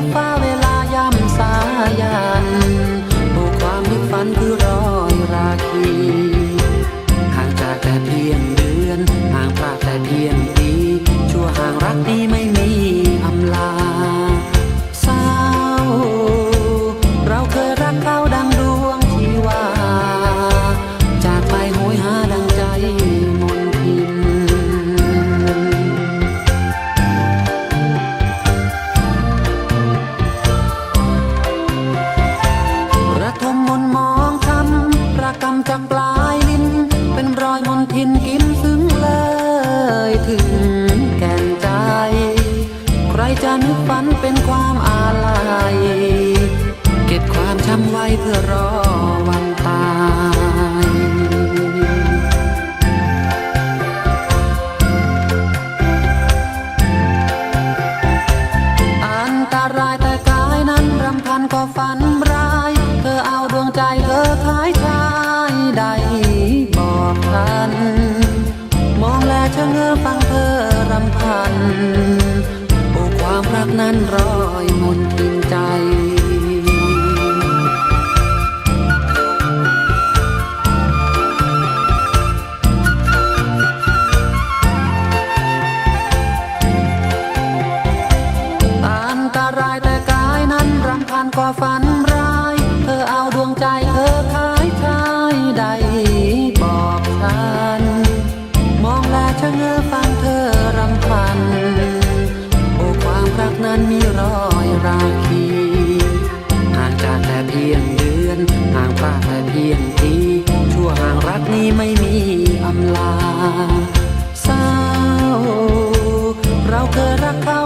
รัฟ้าเวลาย่ำสายันผู้ความนึกฝันคือรอยราคีห่างจากแต่เพียงเดือน ห่างพลาดแต่เพียงปี ชั่วห่างรักนี้ไม่มีอำลา ไว้เพื่อรอ รำพันก็ฝันร้าย เธอเอาดวงใจเธอขายชายใดบอกฉัน มองแลชะเง้อฟังเธอรำพัน โอ้ความรักนั้นมีรอยราคีห่างจากแต่เพียงเดือน ห่างพลาดแต่เพียงทีชั่วห่างรักนี้ไม่มีอำลาเศร้า เราเคยรักเขา